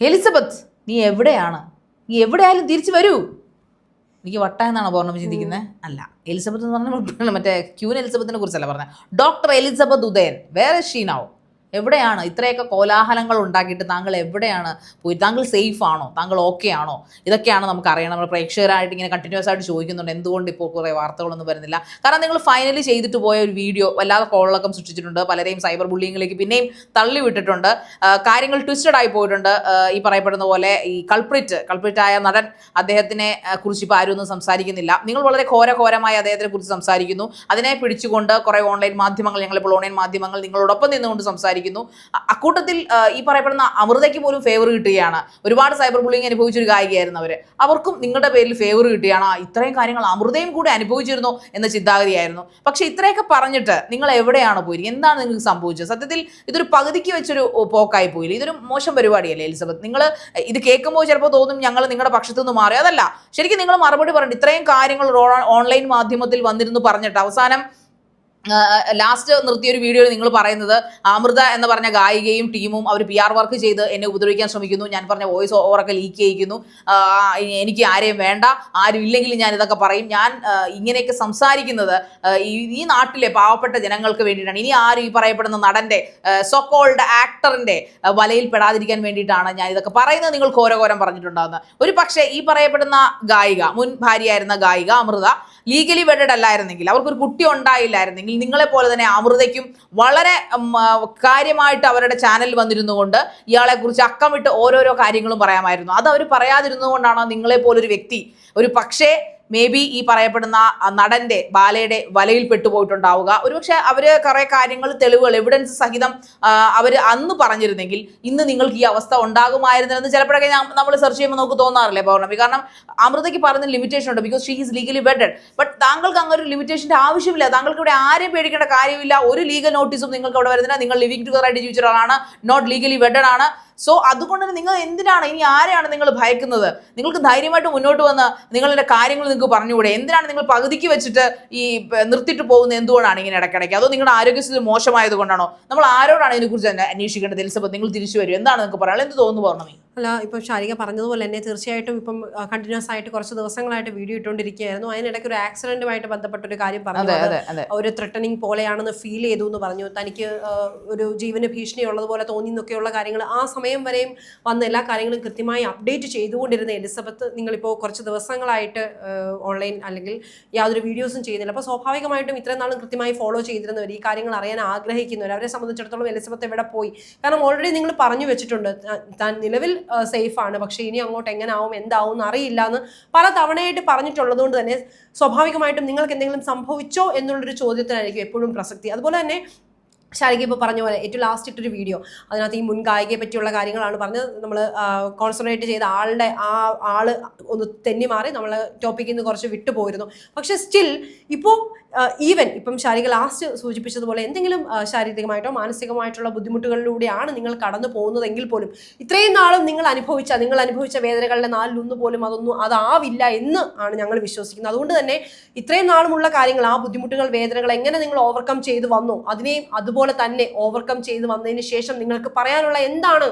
Elizabeth നീ എവിടെയാണ്? നീ എവിടെയായാലും തിരിച്ചു വരൂ. എനിക്ക് വട്ട എന്നാണ് പൗർണമി ചിന്തിക്കുന്നത് അല്ല എലിസബത്ത് എന്ന് പറഞ്ഞാൽ മറ്റേ ക്യൂൻ എലിസബത്തിനെ കുറിച്ചല്ല പറഞ്ഞത് ഡോക്ടർ എലിസബത്ത് ഉദയൻ. വേറെ ഷീനാവും. എവിടെയാണ്? ഇത്രയൊക്കെ കോലാഹലങ്ങൾ ഉണ്ടാക്കിയിട്ട് താങ്കൾ എവിടെയാണ്? പോയി താങ്കൾ സേഫ് ആണോ? താങ്കൾ ഓക്കെ ആണോ? ഇതൊക്കെയാണ് നമുക്ക് അറിയണം. നമ്മൾ പ്രേക്ഷകരായിട്ട് ഇങ്ങനെ കണ്ടിന്യൂസ് ആയിട്ട് ചോദിക്കുന്നുണ്ട്. എന്തുകൊണ്ട് ഇപ്പോൾ കുറേ വാർത്തകളൊന്നും വരുന്നില്ല? കാരണം നിങ്ങൾ ഫൈനലി ചെയ്തിട്ട് പോയ ഒരു വീഡിയോ വല്ലാതെ കോളക്കം സൃഷ്ടിച്ചിട്ടുണ്ട്. പലരെയും സൈബർ ബുള്ളിങ്ങിലേക്ക് പിന്നെയും തള്ളി വിട്ടിട്ടുണ്ട് കാര്യങ്ങൾ ട്വിസ്റ്റഡ് ആയി പോയിട്ടുണ്ട്. ഈ പറയപ്പെടുന്ന പോലെ ഈ കൾപ്രിറ്റ് കൾപ്രിറ്റ് ആയ നടൻ അദ്ദേഹത്തിനെ കുറിച്ച് ഇപ്പോൾ ആരും ഒന്നും സംസാരിക്കുന്നില്ല. നിങ്ങൾ വളരെ ഘോരഘോരമായി അദ്ദേഹത്തിനെ കുറിച്ച് സംസാരിക്കുന്നു. അതിനെ പിടിച്ചുകൊണ്ട് കുറേ ഓൺലൈൻ മാധ്യമങ്ങൾ ഞങ്ങളിപ്പോൾ ഓൺലൈൻ മാധ്യമങ്ങൾ നിങ്ങളോടൊപ്പം നിന്നുകൊണ്ട് സംസാരിക്കുന്നു അക്കൂട്ടത്തിൽ ഈ പറയപ്പെടുന്ന അമൃതയ്ക്ക് പോലും ഫേവർ കിട്ടുകയാണ്. ഒരുപാട് സൈബർ ബുള്ളിങ് അനുഭവിച്ചൊരു ഗായികയായിരുന്നു അവർ അവർക്കും നിങ്ങളുടെ പേരിൽ ഫേവർ കിട്ടുകയാണ്. ഇത്രയും കാര്യങ്ങൾ അമൃതയും കൂടി അനുഭവിച്ചിരുന്നു എന്ന ചിന്താഗതിയായിരുന്നു. പക്ഷേ ഇത്രയൊക്കെ പറഞ്ഞിട്ട് നിങ്ങൾ എവിടെയാണ് പോയി? എന്താണ് നിങ്ങൾക്ക് സംഭവിച്ചത്? സത്യത്തിൽ ഇതൊരു പകുതിക്ക് വെച്ചൊരു പോക്കായി പോയില്ല? ഇതൊരു മോശം പരിപാടിയല്ലേ എലിസബത്ത്? നിങ്ങൾ ഇത് കേൾക്കുമ്പോൾ ചിലപ്പോൾ തോന്നും ഞങ്ങൾ നിങ്ങളുടെ പക്ഷത്തു നിന്ന് മാറി. അതല്ല. ശരിക്കും നിങ്ങൾ മറുപടി പറഞ്ഞു ഇത്രയും കാര്യങ്ങൾ ഓൺലൈൻ മാധ്യമത്തിൽ വന്നിരുന്നു പറഞ്ഞിട്ട് അവസാനം ലാസ്റ്റ് നിർത്തിയ ഒരു വീഡിയോയിൽ നിങ്ങൾ പറയുന്നത് അമൃത എന്ന് പറഞ്ഞ ഗായികയും ടീമും അവർ പി ആർ വർക്ക് ചെയ്ത് എന്നെ ഉപദ്രവിക്കാൻ ശ്രമിക്കുന്നു. ഞാൻ പറഞ്ഞ വോയിസ് ഓവറൊക്കെ ലീക്ക് ചെയ്യിക്കുന്നു. എനിക്ക് ആരെയും വേണ്ട ആരും ഇല്ലെങ്കിൽ ഞാൻ ഇതൊക്കെ പറയും. ഞാൻ ഇങ്ങനെയൊക്കെ സംസാരിക്കുന്നത് ഈ നാട്ടിലെ പാവപ്പെട്ട ജനങ്ങൾക്ക് വേണ്ടിയിട്ടാണ്. ഇനി ആരും ഈ പറയപ്പെടുന്ന നടന്റെ സൊക്കോൾഡ് ആക്ടറിന്റെ വലയിൽ പെടാതിരിക്കാൻ വേണ്ടിയിട്ടാണ് ഞാൻ ഇതൊക്കെ പറയുന്നത്. നിങ്ങൾ ഘോരഘോരം പറഞ്ഞിട്ടുണ്ടാകുന്നത് ഒരു പക്ഷേ ഈ പറയപ്പെടുന്ന ഗായിക മുൻ ഭാര്യയായിരുന്ന ഗായിക അമൃത ലീഗലി വെഡഡ് അല്ലായിരുന്നെങ്കിൽ അവർക്കൊരു കുട്ടി ഉണ്ടായില്ലായിരുന്നെങ്കിൽ നിങ്ങളെ പോലെ തന്നെ അമൃതയ്ക്കും വളരെ കാര്യമായിട്ട് അവരുടെ ചാനലിൽ വന്നിരുന്നുകൊണ്ട് ഇയാളെ കുറിച്ച് അക്കമിട്ട് ഓരോരോ കാര്യങ്ങളും പറയാമായിരുന്നു. അത് അവർ പറയാതിരുന്നുകൊണ്ടാണ് നിങ്ങളെ പോലൊരു വ്യക്തി ഒരു പക്ഷേ മേ ബി ഈ പറയപ്പെടുന്ന നടന്റെ ബാലയുടെ വലയിൽ പെട്ടുപോയിട്ടുണ്ടാവുക. ഒരുപക്ഷെ അവർ കുറെ കാര്യങ്ങൾ തെളിവുകൾ എവിഡൻസ് സഹിതം അവർ അന്ന് പറഞ്ഞിരുന്നെങ്കിൽ ഇന്ന് നിങ്ങൾക്ക് ഈ അവസ്ഥ ഉണ്ടാകുമായിരുന്നെന്ന് ചിലപ്പോഴൊക്കെ നമ്മൾ സെർച്ച് ചെയ്യുമ്പോൾ നമുക്ക് തോന്നാറില്ലേ പൗർണമി? കാരണം അമൃതയ്ക്ക് പറഞ്ഞ ലിമിറ്റേഷൻ ഉണ്ട് because she is legally wedded but താങ്കൾക്ക് അങ്ങനെ ഒരു ലിമിറ്റേഷന്റെ ആവശ്യമില്ല. താങ്കൾക്ക് ഇവിടെ ആരെയും പേടിക്കേണ്ട കാര്യമില്ല. ഒരു ലീഗൽ നോട്ടീസും നിങ്ങൾക്ക് അവിടെ വരുന്നില്ല. നിങ്ങൾ ലിവിംഗ് ടുഗദർ ആയിട്ട് ജീവിച്ച നോട്ട് ലീഗലി വെഡഡ് ആണ്. സോ അതുകൊണ്ട് തന്നെ നിങ്ങൾ എന്തിനാണ് ഇനി ആരെയാണ് നിങ്ങൾ ഭയക്കുന്നത്? നിങ്ങൾക്ക് ധൈര്യമായിട്ട് മുന്നോട്ട് വന്ന് നിങ്ങളുടെ കാര്യങ്ങൾ നിങ്ങൾക്ക് പറഞ്ഞുകൂടെ? എന്തിനാണ് നിങ്ങൾ പകുതിക്ക് വെച്ചിട്ട് ഈ നിർത്തിയിട്ട് പോകുന്നത്? എന്തുകൊണ്ടാണ് ഇങ്ങനെ ഇടയ്ക്കിടയ്ക്ക്? അതോ നിങ്ങളുടെ ആരോഗ്യസ്ഥിതി മോശമായത് കൊണ്ടാണോ നമ്മൾ ആരോടാണ് ഇതിനെക്കുറിച്ച് അന്വേഷിക്കേണ്ടത്? എലിസബത്ത് നിങ്ങൾ തിരിച്ചു വരും. എന്താണ് നിങ്ങൾക്ക് പറയാനുള്ളത്? എന്ത് തോന്നുന്നു പൗർണമി? അല്ല ഇപ്പം ശാരിക പറഞ്ഞതുപോലെ തന്നെ തീർച്ചയായിട്ടും ഇപ്പം കണ്ടിന്യൂസ് ആയിട്ട് കുറച്ച് ദിവസങ്ങളായിട്ട് വീഡിയോ ഇട്ടുകൊണ്ടിരിക്കുകയായിരുന്നു അതിനിടയ്ക്ക് ഒരു ആക്സിഡന്റുമായിട്ട് ബന്ധപ്പെട്ട ഒരു കാര്യം പറഞ്ഞു. ഒരു ത്രെട്ടനിങ് പോലെയാണെന്ന് ഫീൽ ചെയ്തു എന്ന് പറഞ്ഞു. തനിക്ക് ഒരു ജീവന് ഭീഷണി ഉള്ളതുപോലെ തോന്നി എന്നൊക്കെയുള്ള കാര്യങ്ങൾ ആ സമയം വരെയും വന്ന എല്ലാ കാര്യങ്ങളും കൃത്യമായി അപ്ഡേറ്റ് ചെയ്തുകൊണ്ടിരുന്ന എലിസബത്ത് നിങ്ങളിപ്പോൾ കുറച്ച് ദിവസങ്ങളായിട്ട് ഓൺലൈൻ അല്ലെങ്കിൽ യാതൊരു വീഡിയോസും ചെയ്യുന്നില്ല. അപ്പോൾ സ്വാഭാവികമായിട്ടും ഇത്രയും നാളും കൃത്യമായി ഫോളോ ചെയ്തിരുന്നവർ ഈ കാര്യങ്ങൾ അറിയാൻ ആഗ്രഹിക്കുന്നവർ അവരെ സംബന്ധിച്ചിടത്തോളം എലിസബത്ത് എവിടെ പോയി? കാരണം ഓൾറെഡി നിങ്ങൾ പറഞ്ഞു വെച്ചിട്ടുണ്ട്. താൻ നിലവിൽ സേഫ് ആണ് പക്ഷേ ഇനി അങ്ങോട്ട് എങ്ങനെ ആവും എന്താവും അറിയില്ല എന്ന് പല തവണയായിട്ട് പറഞ്ഞിട്ടുള്ളത് കൊണ്ട് തന്നെ സ്വാഭാവികമായിട്ടും നിങ്ങൾക്ക് എന്തെങ്കിലും സംഭവിച്ചോ എന്നുള്ളൊരു ചോദ്യത്തിനായിരിക്കും എപ്പോഴും പ്രസക്തി. അതുപോലെ തന്നെ ശാരിക ഇപ്പോൾ പറഞ്ഞ പോലെ ഏറ്റവും ലാസ്റ്റ് ഇട്ടൊരു വീഡിയോ അതിനകത്ത് ഈ മുൻ ഗായികയെ പറ്റിയുള്ള കാര്യങ്ങളാണ് പറഞ്ഞത്. നമ്മൾ കോൺസെൻട്രേറ്റ് ചെയ്ത ആളുടെ ആ ആൾ ഒന്ന് തെന്നി മാറി നമ്മൾ ടോപ്പിക്കിൽ നിന്ന് കുറച്ച് വിട്ടുപോയിരുന്നു. പക്ഷേ സ്റ്റിൽ ഇപ്പോൾ ഈവൻ ഇപ്പം ശാരിക ലാസ്റ്റ് സൂചിപ്പിച്ചതുപോലെ എന്തെങ്കിലും ശാരീരികമായിട്ടോ മാനസികമായിട്ടുള്ള ബുദ്ധിമുട്ടുകളിലൂടെയാണ് നിങ്ങൾ കടന്നു പോകുന്നതെങ്കിൽ പോലും ഇത്രയും നാളും നിങ്ങൾ അനുഭവിച്ച നിങ്ങൾ അനുഭവിച്ച വേദനകളുടെ നാലിലൊന്ന് പോലും അതൊന്നും അതാവില്ല എന്ന് ആണ് ഞങ്ങൾ വിശ്വസിക്കുന്നത്. അതുകൊണ്ട് തന്നെ ഇത്രയും നാളുമുള്ള കാര്യങ്ങൾ ആ ബുദ്ധിമുട്ടുകൾ വേദനകൾ എങ്ങനെ നിങ്ങൾ ഓവർകം ചെയ്തു വന്നു അതിനെയും അതുപോലെ തന്നെ ഓവർകം ചെയ്തു വന്നതിന് ശേഷം നിങ്ങൾക്ക് പറയാനുള്ള എന്താണ്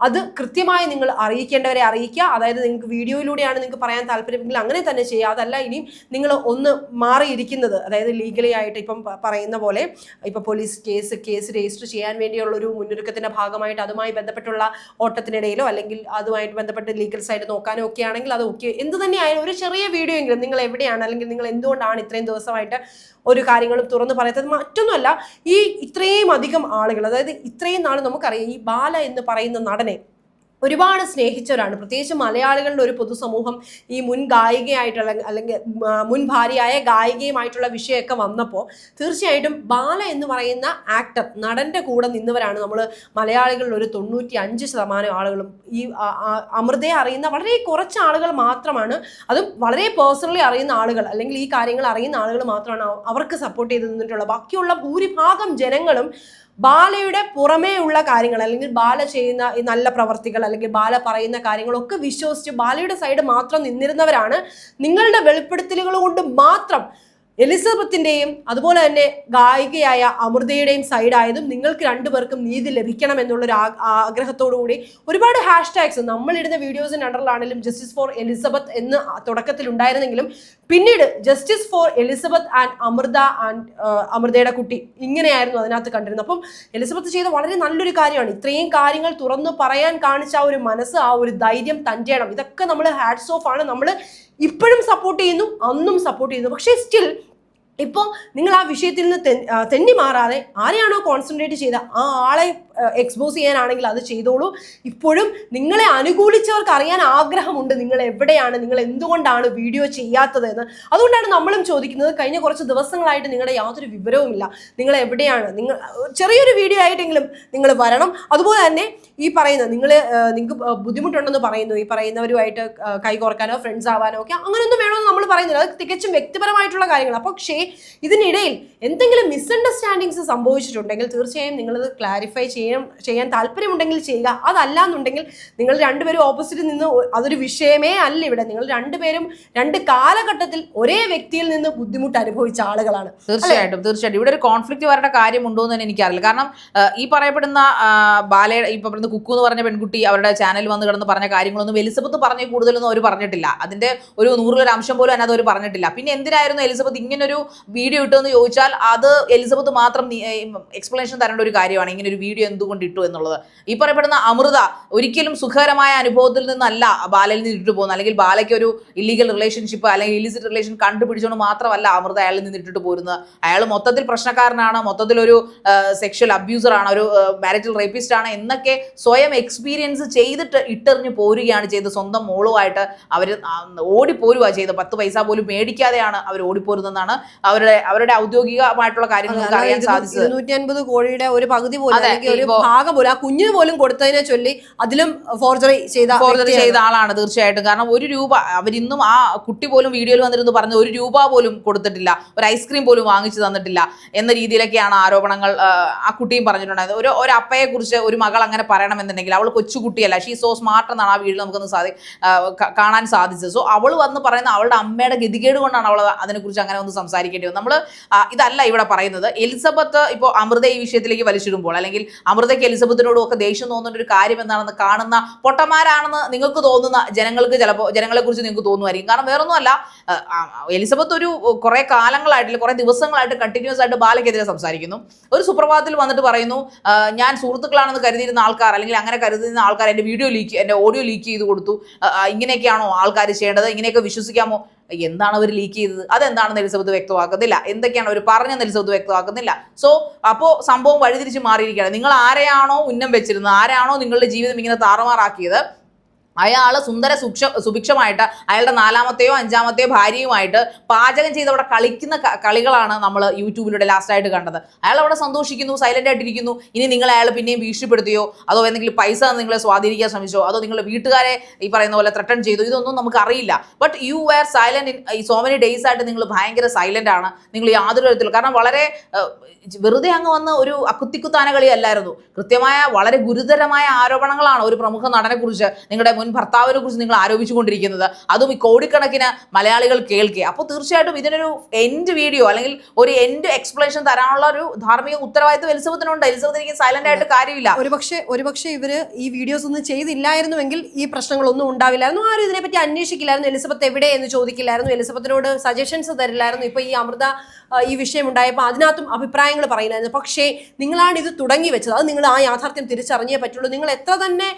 അത് കൃത്യമായി നിങ്ങൾ അറിയിക്കേണ്ടവരെ അറിയിക്കുക. അതായത് നിങ്ങൾക്ക് വീഡിയോയിലൂടെയാണ് നിങ്ങൾക്ക് പറയാൻ താല്പര്യമെങ്കിൽ അങ്ങനെ തന്നെ ചെയ്യുക. അതല്ല ഇനിയും നിങ്ങൾ ഒന്ന് മാറിയിരിക്കുന്നത് അതായത് ലീഗലി ആയിട്ട് ഇപ്പം പറയുന്ന പോലെ ഇപ്പം പോലീസ് കേസ് കേസ് രജിസ്റ്റർ ചെയ്യാൻ വേണ്ടിയുള്ള ഒരു മുന്നൊരുക്കത്തിന്റെ ഭാഗമായിട്ട് അതുമായി ബന്ധപ്പെട്ടുള്ള ഓട്ടത്തിനിടയിലോ അല്ലെങ്കിൽ അതുമായിട്ട് ബന്ധപ്പെട്ട് ലീഗൽ സൈഡ് നോക്കാനോ ഒക്കെ ആണെങ്കിൽ അത് ഓക്കെ എന്ത് തന്നെയായാലും ഒരു ചെറിയ വീഡിയോ എങ്കിലും നിങ്ങൾ എവിടെയാണ് അല്ലെങ്കിൽ നിങ്ങൾ എന്തുകൊണ്ടാണ് ഇത്രയും ദിവസമായിട്ട് ഒരു കാര്യങ്ങളും തുറന്നു പറയാത്തത് മറ്റൊന്നുമല്ല ഈ ഇത്രയും അധികം ആളുകൾ അതായത് ഇത്രയും നാൾ നമുക്കറിയാം ഈ ബാല എന്ന് പറയുന്ന നടനെ ഒരുപാട് സ്നേഹിച്ചവരാണ്. പ്രത്യേകിച്ച് മലയാളികളുടെ ഒരു പൊതുസമൂഹം ഈ മുൻ ഗായികയായിട്ടുള്ള അല്ലെങ്കിൽ മുൻ ഭാര്യയായ ഗായികയുമായിട്ടുള്ള വിഷയമൊക്കെ വന്നപ്പോൾ തീർച്ചയായിട്ടും ബാല എന്ന് പറയുന്ന ആക്ടർ നടന്റെ കൂടെ നിന്നവരാണ് നമ്മൾ മലയാളികളിൽ ഒരു തൊണ്ണൂറ്റി അഞ്ച് ശതമാനം ആളുകളും. ഈ അമൃതയെ അറിയുന്ന വളരെ കുറച്ച് ആളുകൾ മാത്രമാണ്. അതും വളരെ പേഴ്സണലി അറിയുന്ന ആളുകൾ അല്ലെങ്കിൽ ഈ കാര്യങ്ങൾ അറിയുന്ന ആളുകൾ മാത്രമാണ് അവർക്ക് സപ്പോർട്ട് ചെയ്ത് നിന്നിട്ടുള്ളത്. ബാക്കിയുള്ള ഭൂരിഭാഗം ജനങ്ങളും ബാലയുടെ പുറമേ ഉള്ള കാര്യങ്ങൾ അല്ലെങ്കിൽ ബാല ചെയ്യുന്ന ഈ നല്ല പ്രവർത്തികൾ അല്ലെങ്കിൽ ബാല പറയുന്ന കാര്യങ്ങളൊക്കെ വിശ്വസിച്ച് ബാലയുടെ സൈഡ് മാത്രം നിന്നിരുന്നവരാണ്. നിങ്ങളുടെ വെളിപ്പെടുത്തലുകൾ കൊണ്ട് മാത്രം എലിസബത്തിന്റെയും അതുപോലെ തന്നെ ഗായികയായ അമൃതയുടെയും സൈഡായതും നിങ്ങൾക്ക് രണ്ടുപേർക്കും നീതി ലഭിക്കണം എന്നുള്ളൊരു ആഗ്രഹത്തോടുകൂടി ആഗ്രഹത്തോടു കൂടി ഒരുപാട് ഹാഷ്ടാഗ്സ് നമ്മളിടുന്ന വീഡിയോസിന്റെ അണ്ടറിലാണെങ്കിലും ജസ്റ്റിസ് ഫോർ എലിസബത്ത് എന്ന് തുടക്കത്തിൽ ഉണ്ടായിരുന്നെങ്കിലും പിന്നീട് justice for Elizabeth and Amrita and അമൃതയുടെ കുട്ടി ഇങ്ങനെയായിരുന്നു അതിനകത്ത് കണ്ടിരുന്നത്. അപ്പം എലിസബത്ത് ചെയ്ത വളരെ നല്ലൊരു കാര്യമാണ്. ഇത്രയും കാര്യങ്ങൾ തുറന്നു പറയാൻ കാണിച്ച ആ ഒരു മനസ്സ് ആ ഒരു ധൈര്യം തന്റെ ഇതൊക്കെ നമ്മൾ ഹാഡ്സ് ഓഫ് ആണ്. നമ്മൾ ഇപ്പോഴും സപ്പോർട്ട് ചെയ്യുന്നു അന്നും സപ്പോർട്ട് ചെയ്യുന്നു. പക്ഷേ സ്റ്റിൽ ഇപ്പോൾ നിങ്ങൾ ആ വിഷയത്തിൽ നിന്ന് തെന്നി മാറാതെ ആരെയാണോ കോൺസെൻട്രേറ്റ് ചെയ്ത ആ ആളെ എക്സ്പോസ് ചെയ്യാനാണെങ്കിൽ അത് ചെയ്തോളൂ. ഇപ്പോഴും നിങ്ങളെ അനുകൂലിച്ചവർക്ക് അറിയാൻ ആഗ്രഹമുണ്ട് നിങ്ങൾ എവിടെയാണ് നിങ്ങൾ എന്തുകൊണ്ടാണ് വീഡിയോ ചെയ്യാത്തത് എന്ന് അതുകൊണ്ടാണ് നമ്മളും ചോദിക്കുന്നത്. കഴിഞ്ഞ കുറച്ച് ദിവസങ്ങളായിട്ട് നിങ്ങളുടെ യാതൊരു വിവരവുമില്ല. നിങ്ങൾ എവിടെയാണ്? നിങ്ങൾ ചെറിയൊരു വീഡിയോ ആയിട്ടെങ്കിലും നിങ്ങൾ വരണം. അതുപോലെ തന്നെ ഈ പറയുന്ന നിങ്ങൾ നിങ്ങൾക്ക് ബുദ്ധിമുട്ടുണ്ടെന്ന് പറയുന്നു. ഈ പറയുന്നവരുമായിട്ട് കൈകോർക്കാനോ ഫ്രണ്ട്സ് ആവാനോ ഒക്കെ അങ്ങനെയൊന്നും വേണമെന്ന് നമ്മൾ പറയുന്നില്ല. അത് തികച്ചും വ്യക്തിപരമായിട്ടുള്ള കാര്യങ്ങൾ പക്ഷേ ഇതിനിടയിൽ എന്തെങ്കിലും മിസ്അണ്ടർസ്റ്റാൻഡിങ്സ് സംഭവിച്ചിട്ടുണ്ടെങ്കിൽ തീർച്ചയായും നിങ്ങളത് ക്ലാരിഫൈ ചെയ്യാൻ ചെയ്യാൻ താല്പര്യമുണ്ടെങ്കിൽ ചെയ്യുക. അതല്ല എന്നുണ്ടെങ്കിൽ നിങ്ങൾ രണ്ടുപേരും ഓപ്പോസിറ്റിൽ നിന്ന് അതൊരു വിഷയമേ അല്ല ഇവിടെ. നിങ്ങൾ രണ്ടുപേരും രണ്ട് കാലഘട്ടത്തിൽ ഒരേ വ്യക്തിയിൽ നിന്ന് ബുദ്ധിമുട്ട് അനുഭവിച്ച ആളുകളാണ്. തീർച്ചയായിട്ടും തീർച്ചയായിട്ടും. ഇവിടെ ഒരു കോൺഫ്ലിക്റ്റ് വരേണ്ട കാര്യമുണ്ടോ എന്ന് തന്നെ എനിക്കറിയില്ല. കാരണം ഈ പറയപ്പെടുന്ന ബാല ഈ പറയുന്ന കുക്കു എന്ന് പറഞ്ഞ പെൺകുട്ടി അവരുടെ ചാനൽ വന്ന് കിടന്ന് പറഞ്ഞ കാര്യങ്ങളൊന്നും എലിസബത്ത് പറഞ്ഞ കൂടുതലൊന്നും അവർ പറഞ്ഞിട്ടില്ല. അതിന്റെ ഒരു നൂറിലൊരു അംശം പോലും അതിനകത്ത് അവർ പറഞ്ഞിട്ടില്ല. പിന്നെ എന്തിനായിരുന്നു എലിസബത്ത് ഇങ്ങനൊരു വീഡിയോ ഇട്ടെന്ന് ചോദിച്ചാൽ അത് എലിസബത്ത് മാത്രം എക്സ്പ്ലനേഷൻ തരേണ്ട ഒരു കാര്യമാണ്. ഇങ്ങനെ ഒരു വീഡിയോ എന്തുകൊണ്ട് ഇട്ടു എന്നുള്ളത്. ഈ പറയപ്പെടുന്ന അമൃത ഒരിക്കലും സുഖകരമായ അനുഭവത്തിൽ നിന്നല്ല ബാലയിൽ നിന്ന് ഇട്ടിട്ട് പോകുന്നത്. അല്ലെങ്കിൽ ബാലയ്ക്ക് ഒരു ഇല്ലീഗൽ റിലേഷൻഷിപ്പ് അല്ലെങ്കിൽ ഇലിസിറ്റ് റിലേഷൻ കണ്ടുപിടിച്ചുകൊണ്ട് മാത്രമല്ല അമൃത അയാളിൽ നിന്ന് ഇട്ടിട്ട് പോരുന്നത്. അയാൾ മൊത്തത്തിൽ പ്രശ്നക്കാരനാണ് മൊത്തത്തിൽ ഒരു സെക്ഷൽ അബ്യൂസറാണ് ഒരു മാരിറ്റൽ റേപ്പിസ്റ്റ് ആണ് എന്നൊക്കെ സ്വയം എക്സ്പീരിയൻസ് ചെയ്തിട്ട് ഇട്ടെറിഞ്ഞ് പോരുകയാണ് ചെയ്ത് സ്വന്തം മോളുമായിട്ട് അവർ ഓടിപ്പോരുക ചെയ്ത് പത്ത് പൈസ പോലും മേടിക്കാതെയാണ് അവർ ഓടിപ്പോരുന്നതെന്നാണ് അവരുടെ അവരുടെ ഔദ്യോഗികമായിട്ടുള്ള കാര്യങ്ങൾ അറിയാൻ സാധിച്ചത്. കോടിയുടെ ഒരു പകുതി പോലും ഒരു ഭാഗം പോലും ആ കുഞ്ഞിന് പോലും കൊടുത്തതിനെ ചൊല്ലി അതിലും ഫോർജറി ചെയ്ത ഫോർജറി ചെയ്ത ആളാണ് തീർച്ചയായിട്ടും. കാരണം ഒരു രൂപ അവരിന്നും ആ കുട്ടി പോലും വീഡിയോയിൽ വന്നിരുന്നു പറഞ്ഞു ഒരു രൂപ പോലും കൊടുത്തിട്ടില്ല. ഒരു ഐസ്ക്രീം പോലും വാങ്ങിച്ചു തന്നിട്ടില്ല എന്ന രീതിയിലൊക്കെയാണ് ആരോപണങ്ങൾ ആ, കുട്ടിയും പറഞ്ഞിട്ടുണ്ടായത്. ഒരു ഒരു അപ്പയെ കുറിച്ച് ഒരു മകൾ അങ്ങനെ പറയണമെന്നുണ്ടെങ്കിൽ അവൾ കൊച്ചുകുട്ടിയല്ല. ഷീ സോ സ്മാർട്ട് എന്നാണ് ആ വീഡിയോ നമുക്കൊന്ന് സാധി കാണാൻ സാധിച്ചത്. സോ അവൾ വന്ന് പറയുന്ന അവളുടെ അമ്മയുടെ ഗതികേട് കൊണ്ടാണ് അവൾ അതിനെക്കുറിച്ച് അങ്ങനെ ഒന്ന് സംസാരിക്കേണ്ടി വന്നത്. നമ്മൾ ഇതല്ല ഇവിടെ പറയുന്നത്. എലിസബത്ത് ഇപ്പോൾ അമൃത ഈ വിഷയത്തിലേക്ക് വലിച്ചിടുമ്പോൾ അല്ലെങ്കിൽ അമൃതയ്ക്ക് എലിസബത്തിനോടും ഒക്കെ ദേഷ്യം തോന്നുന്ന ഒരു കാര്യം എന്താണെന്ന് കാണുന്ന പൊട്ടന്മാരാണെന്ന് നിങ്ങൾക്ക് തോന്നുന്ന ജനങ്ങൾക്ക് ചിലപ്പോൾ ജനങ്ങളെ കുറിച്ച് നിങ്ങൾക്ക് തോന്നുമായിരിക്കും. കാരണം വേറൊന്നുമല്ല എലിസബത്ത് ഒരു കുറെ കാലങ്ങളായിട്ട് കുറെ ദിവസങ്ങളായിട്ട് കണ്ടിന്യൂസ് ആയിട്ട് ബാലയ്ക്കെതിരെ സംസാരിക്കുന്നു. ഒരു സുപ്രഭാതത്തിൽ വന്നിട്ട് പറയുന്നു ഞാൻ സുഹൃത്തുക്കളാണെന്ന് കരുതിയിരുന്ന ആൾക്കാർ അല്ലെങ്കിൽ അങ്ങനെ കരുതിയിരുന്ന ആൾക്കാർ എന്റെ വീഡിയോ ലീക്ക് എന്റെ ഓഡിയോ ലീക്ക് ചെയ്ത് കൊടുത്തു. ഇങ്ങനെയൊക്കെയാണോ ആൾക്കാർ ചെയ്യേണ്ടത്? ഇങ്ങനെയൊക്കെ വിശ്വസിക്കാമോ? എന്താണ് അവർ ലീക്ക് ചെയ്തത്? അതെന്താണെന്ന് എലിസബത്ത് വ്യക്തമാക്കുന്നില്ല. എന്തൊക്കെയാണ് അവർ പറഞ്ഞെന്ന് എലിസബത്ത് വ്യക്തമാക്കുന്നില്ല. സോ അപ്പോൾ സംഭവം വഴിതിരിച്ച് മാറിയിരിക്കുകയാണ്. നിങ്ങൾ ആരെയാണോ ഉന്നം വെച്ചിരുന്നത്? ആരാണോ നിങ്ങളുടെ ജീവിതം ഇങ്ങനെ താറുമാറാക്കിയത്? അയാൾ സുന്ദര സുക്ഷ സുഭിക്ഷമായിട്ട് അയാളുടെ നാലാമത്തെയോ അഞ്ചാമത്തെയോ ഭാര്യയുമായിട്ട് പാചകം ചെയ്ത് അവിടെ കളിക്കുന്ന കളികളാണ് നമ്മൾ യൂട്യൂബിലൂടെ ലാസ്റ്റായിട്ട് കണ്ടത്. അയാൾ അവിടെ സന്തോഷിക്കുന്നു സൈലന്റ് ആയിട്ടിരിക്കുന്നു ഇനി നിങ്ങൾ അയാൾ പിന്നെയും ഭീഷണിപ്പെടുത്തിയോ? അതോ എന്തെങ്കിലും പൈസ നിങ്ങളെ സ്വാധീനിക്കാൻ ശ്രമിച്ചോ? അതോ നിങ്ങളുടെ വീട്ടുകാരെ ഈ പറയുന്ന പോലെ ത്രട്ടൺ ചെയ്തു? ഇതൊന്നും നമുക്ക് അറിയില്ല. But you were silent in ഈ സോ മെനി ഡേയ്സ് ആയിട്ട് നിങ്ങൾ ഭയങ്കര സൈലന്റ് ആണ്. നിങ്ങൾ യാതൊരു തരത്തിലും കാരണം വളരെ വെറുതെ അങ്ങ് വന്ന് ഒരു അക്കുത്തിക്കുത്താന കളിയല്ലായിരുന്നു. കൃത്യമായ വളരെ ഗുരുതരമായ ആരോപണങ്ങളാണ് ഒരു പ്രമുഖ നടനെ കുറിച്ച് നിങ്ങളുടെ മുൻ ഭർത്താവിനെ കുറിച്ച് നിങ്ങൾ ആരോപിച്ചുകൊണ്ടിരിക്കുന്നത്. അതും ഈ കോടിക്കണക്കിന് മലയാളികൾ കേൾക്കുക അപ്പോൾ തീർച്ചയായിട്ടും ഇതിനൊരു എൻഡ് വീഡിയോ അല്ലെങ്കിൽ ഒരു എൻഡ് എക്സ്പ്ലനേഷൻ തരാനുള്ള ഒരു ധാർമ്മിക ഉത്തരവാദിത്വം എലിസബത്തിനുണ്ട്. എലിസബത്ത് എനിക്ക് സൈലന്റ് ആയിട്ട് കാര്യമില്ല. ഒരുപക്ഷെ ഒരുപക്ഷെ ഇവർ ഈ വീഡിയോസ് ഒന്നും ചെയ്തില്ലായിരുന്നുവെങ്കിൽ ഈ പ്രശ്നങ്ങളൊന്നും ഉണ്ടാവില്ലായിരുന്നു. ആരും ഇതിനെപ്പറ്റി അന്വേഷിക്കില്ലായിരുന്നു. എലിസബത്ത് എവിടെ എന്ന് ചോദിക്കില്ലായിരുന്നു. എലിസബത്തിനോട് സജഷൻസ് തരില്ലായിരുന്നു. ഇപ്പൊ ഈ അമൃത ഈ വിഷയം ഉണ്ടായപ്പോൾ അതിനകത്തും അഭിപ്രായങ്ങൾ പറയില്ലായിരുന്നു പക്ഷേ നിങ്ങളാണ് ഇത് തുടങ്ങി വെച്ചത്. അത് നിങ്ങൾ ആ യാഥാർത്ഥ്യം തിരിച്ചറിഞ്ഞേ പറ്റുള്ളൂ. നിങ്ങൾ എത്ര തന്നെ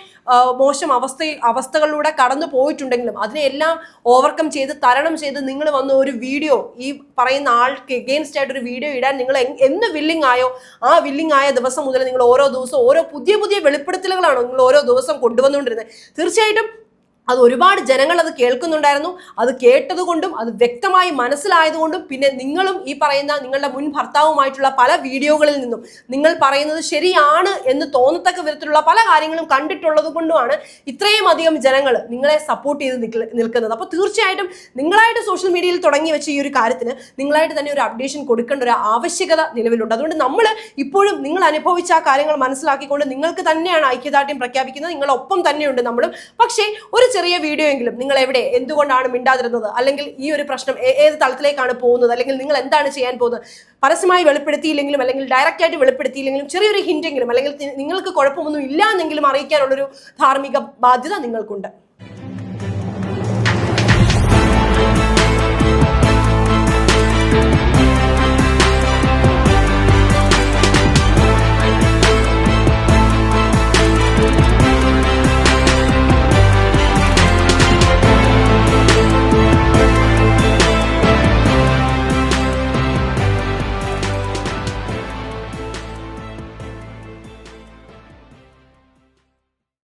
മോശം മോശം അവസ്ഥ അവസ്ഥകളിലൂടെ കടന്നു പോയിട്ടുണ്ടെങ്കിലും അതിനെല്ലാം ഓവർകം ചെയ്ത് തരണം ചെയ്ത് നിങ്ങൾ വന്ന ഒരു വീഡിയോ ഈ പറയുന്ന ആൾക്ക് എഗെയിൻസ്റ്റ് ആയിട്ട് ഒരു വീഡിയോ ഇടാൻ നിങ്ങൾ എന്ന് വില്ലിംഗ് ആയോ ആ വില്ലിംഗ് ആയ ദിവസം മുതൽ നിങ്ങൾ ഓരോ ദിവസവും ഓരോ പുതിയ പുതിയ വെളിപ്പെടുത്തലുകളാണോ നിങ്ങൾ ഓരോ ദിവസം കൊണ്ടുവന്നുകൊണ്ടിരുന്നത്? തീർച്ചയായിട്ടും അത് ഒരുപാട് ജനങ്ങൾ അത് കേൾക്കുന്നുണ്ടായിരുന്നു. അത് കേട്ടതുകൊണ്ടും അത് വ്യക്തമായി മനസ്സിലായതുകൊണ്ടും പിന്നെ നിങ്ങളും ഈ പറയുന്ന നിങ്ങളുടെ മുൻ ഭർത്താവുമായിട്ടുള്ള പല വീഡിയോകളിൽ നിന്നും നിങ്ങൾ പറയുന്നത് ശരിയാണ് എന്ന് തോന്നത്തക്ക വിധത്തിലുള്ള പല കാര്യങ്ങളും കണ്ടിട്ടുള്ളത് കൊണ്ടുമാണ് ഇത്രയും അധികം ജനങ്ങൾ നിങ്ങളെ സപ്പോർട്ട് ചെയ്ത് നിൽക്കുന്നത്. അപ്പോൾ തീർച്ചയായിട്ടും നിങ്ങളായിട്ട് സോഷ്യൽ മീഡിയയിൽ തുടങ്ങി വെച്ച ഈ ഒരു കാര്യത്തിന് നിങ്ങളായിട്ട് തന്നെ ഒരു അപ്ഡേഷൻ കൊടുക്കേണ്ട ഒരു ആവശ്യകത നിലവിലുണ്ട്. അതുകൊണ്ട് നമ്മൾ ഇപ്പോഴും നിങ്ങൾ അനുഭവിച്ച ആ കാര്യങ്ങൾ മനസ്സിലാക്കിക്കൊണ്ട് നിങ്ങൾക്ക് തന്നെയാണ് ഐക്യദാർഢ്യം പ്രഖ്യാപിക്കുന്നത്. നിങ്ങളൊപ്പം തന്നെയുണ്ട് നമ്മളും. പക്ഷേ ഒരു ചെറിയ വീഡിയോ എങ്കിലും നിങ്ങൾ എവിടെ എന്തുകൊണ്ടാണ് മിണ്ടാതിരുന്നത്? അല്ലെങ്കിൽ ഈ ഒരു പ്രശ്നം ഏത് തലത്തിലേക്കാണ് പോകുന്നത്? അല്ലെങ്കിൽ നിങ്ങൾ എന്താണ് ചെയ്യാൻ പോകുന്നത്? പരസ്യമായി വെളിപ്പെടുത്തിയില്ലെങ്കിലും അല്ലെങ്കിൽ ഡയറക്റ്റ് ആയിട്ട് വെളിപ്പെടുത്തിയില്ലെങ്കിലും ചെറിയൊരു ഹിന്റെങ്കിലും അല്ലെങ്കിൽ നിങ്ങൾക്ക് കുഴപ്പമൊന്നും ഇല്ല എന്നെങ്കിലും അറിയിക്കാനുള്ളൊരു ധാർമ്മിക ബാധ്യത നിങ്ങൾക്കുണ്ട്.